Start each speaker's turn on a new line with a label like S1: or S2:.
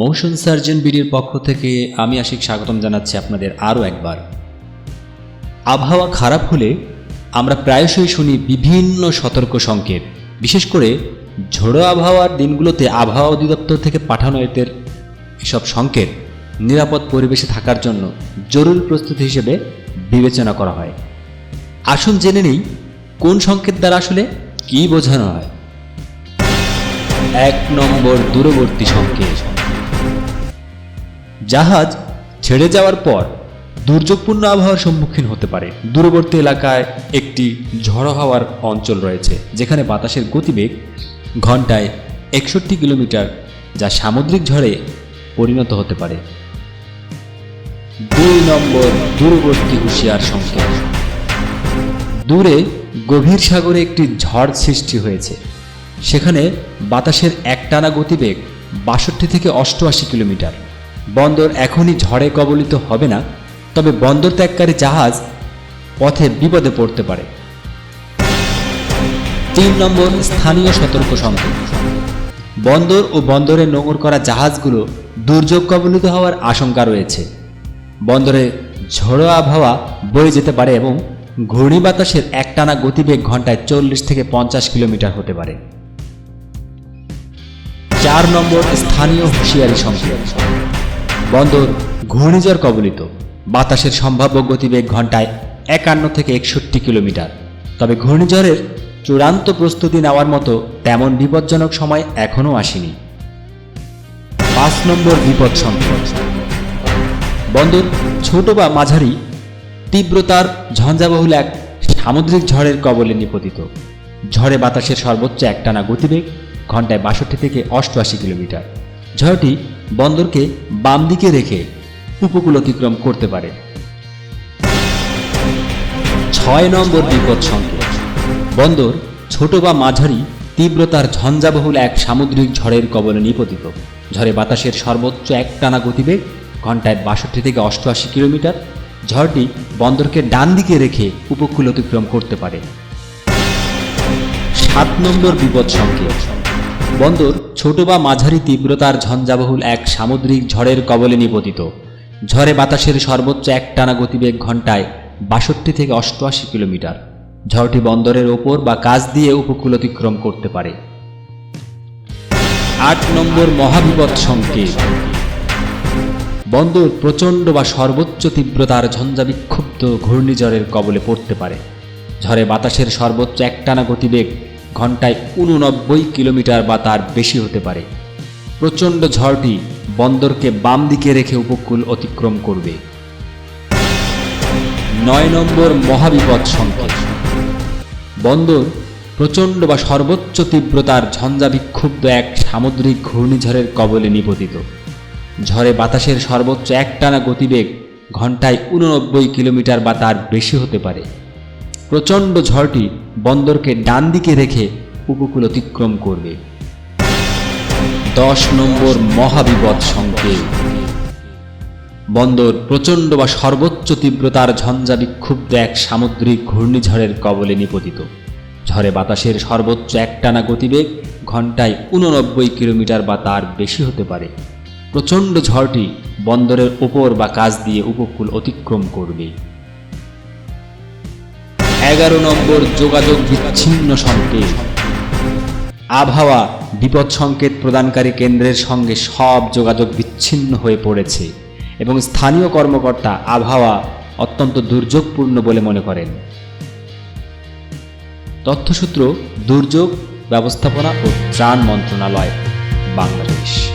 S1: মৌসুম সার্জন বিডির পক্ষ থেকে আমি আশিক স্বাগতম জানাচ্ছি আপনাদের আরও একবার। আবহাওয়া খারাপ হলে আমরা প্রায়শই শুনি বিভিন্ন সতর্ক সংকেত। বিশেষ করে ঝোড়ো আবহাওয়ার দিনগুলোতে আবহাওয়া অধিদপ্তর থেকে পাঠানো এদের এসব সংকেত নিরাপদ পরিবেশে থাকার জন্য জরুরি প্রস্তুতি হিসেবে বিবেচনা করা হয়। আসুন জেনে নেই কোন সংকেত দ্বারা আসলে কী বোঝানো হয়। এক নম্বর দূরবর্তী সংকেত। জাহাজ ছেড়ে যাওয়ার পর দুর্যোগপূর্ণ আবহাওয়ার সম্মুখীন হতে পারে। দূরবর্তী এলাকায় একটি ঝড়ো হাওয়ার অঞ্চল রয়েছে, যেখানে বাতাসের গতিবেগ ঘন্টায় একষট্টি কিলোমিটার, যা সামুদ্রিক ঝড়ে পরিণত হতে পারে। দুই নম্বর দূরবর্তী হুঁশিয়ার সংকেত। দূরে গভীর সাগরে একটি ঝড় সৃষ্টি হয়েছে। সেখানে বাতাসের একটানা গতিবেগ বাষট্টি থেকে অষ্টআশি কিলোমিটার। বন্দর এখনই ঝড়ে কবলিত হবে না, তবে বন্দর ত্যাগকারী জাহাজ পথে বিপদে পড়তে পারে। তিন নম্বর স্থানীয় সতর্ক সংকেত। বন্দর ও বন্দরে নোঙর করা জাহাজগুলো দুর্যোগ কবলিত হওয়ার আশঙ্কা রয়েছে। বন্দরে ঝোড়ো আবহাওয়া বয়ে যেতে পারে এবং ঘূর্ণি বাতাসের একটানা গতিবেগ ঘন্টায় চল্লিশ থেকে পঞ্চাশ কিলোমিটার হতে পারে। চার নম্বর স্থানীয় হুঁশিয়ারি সংকেত। বন্দর ঘূর্ণিঝড় কবলিত। বাতাসের সম্ভাব্য গতিবেগ ঘন্টায় একান্ন থেকে একষট্টি কিলোমিটার। তবে ঘূর্ণিঝড়ের চূড়ান্ত প্রস্তুতি নেওয়ার মতো তেমন বিপজ্জনক সময় এখনও আসেনি। পাঁচ নম্বর বিপদ সংকেত বন্দর ছোট বা মাঝারি, তীব্রতার ঝঞ্ঝাবহুল এক সামুদ্রিক ঝড়ের কবলে নিপতিত। ঝড়ে বাতাসের সর্বোচ্চ একটানা গতিবেগ ঘন্টায় বাষট্টি থেকে অষ্টআশি কিলোমিটার। ঝড়টি বন্দরকে বাম দিকে রেখে উপকূল অতিক্রম করতে পারে। ছয় নম্বর বিপদ সংকেত। বন্দর ছোট বা মাঝারি, তীব্রতার ঝঞ্ঝাবহুল এক সামুদ্রিক ঝড়ের কবলে নিপতিত। ঝড়ে বাতাসের সর্বোচ্চ একটানা গতিবেগ ঘন্টায় বাষট্টি থেকে অষ্টআশি কিলোমিটার। ঝড়টি বন্দরকে ডান দিকে রেখে উপকূল অতিক্রম করতে পারে। সাত নম্বর বিপদ সংকেত। বন্দর ছোট বা মাঝারি তীব্রতার ঝঞ্ঝাবহুল এক সামুদ্রিক ঝড়ের কবলে নিপতিত। ঝড়ে বাতাসের সর্বোচ্চ একটানা গতিবেগ ঘন্টায় বাষট্টি থেকে অষ্টআশি কিলোমিটার। ঝড়টি বন্দরের ওপর বা কাজ দিয়ে উপকূল অতিক্রম করতে পারে। আট নম্বর মহাবিপদ সংকেত। বন্দর প্রচণ্ড বা সর্বোচ্চ তীব্রতার ঝঞ্ঝাবিক্ষুব্ধ ঘূর্ণিঝড়ের কবলে পড়তে পারে। ঝড়ে বাতাসের সর্বোচ্চ একটানা গতিবেগ ঘন্টায় উননব্বই কিলোমিটার বা তার বেশি হতে পারে। প্রচণ্ড ঝড়টি বন্দরকে বাম দিকে রেখে উপকূল অতিক্রম করবে। নয় নম্বর মহাবিপদ সংকেত। বন্দর প্রচণ্ড বা সর্বোচ্চ তীব্রতার ঝঞ্ঝা বিক্ষুব্ধ এক সামুদ্রিক ঘূর্ণিঝড়ের কবলে নিপতিত। ঝড়ে বাতাসের সর্বোচ্চ একটানা গতিবেগ ঘন্টায় উননব্বই কিলোমিটার বা তার বেশি হতে পারে। প্রচণ্ড ঝড়টি বন্দরকে ডান দিকে রেখে উপকূল অতিক্রম করবে। দশ নম্বর মহাবিপদ সংকেত। বন্দর প্রচণ্ড বা সর্বোচ্চ তীব্রতার ঝঞ্ঝা বিক্ষুব্ধ এক সামুদ্রিক ঘূর্ণিঝড়ের কবলে নিপতিত। ঝড়ে বাতাসের সর্বোচ্চ একটানা গতিবেগ ঘন্টায় উননব্বই কিলোমিটার বা তার বেশি হতে পারে। প্রচণ্ড ঝড়টি বন্দরের ওপর বা কাজ দিয়ে উপকূল অতিক্রম করবে। এগারো নম্বর যোগাযোগ বিচ্ছিন্ন সংকেত। আবহাওয়া বিপদ সংকেত প্রদানকারী কেন্দ্রের সঙ্গে সব যোগাযোগ বিচ্ছিন্ন হয়ে পড়েছে এবং স্থানীয় কর্মকর্তা আবহাওয়া অত্যন্ত দুর্যোগপূর্ণ বলে মনে করেন। তথ্যসূত্র, দুর্যোগ ব্যবস্থাপনা ও ত্রাণ মন্ত্রণালয়, বাংলাদেশ।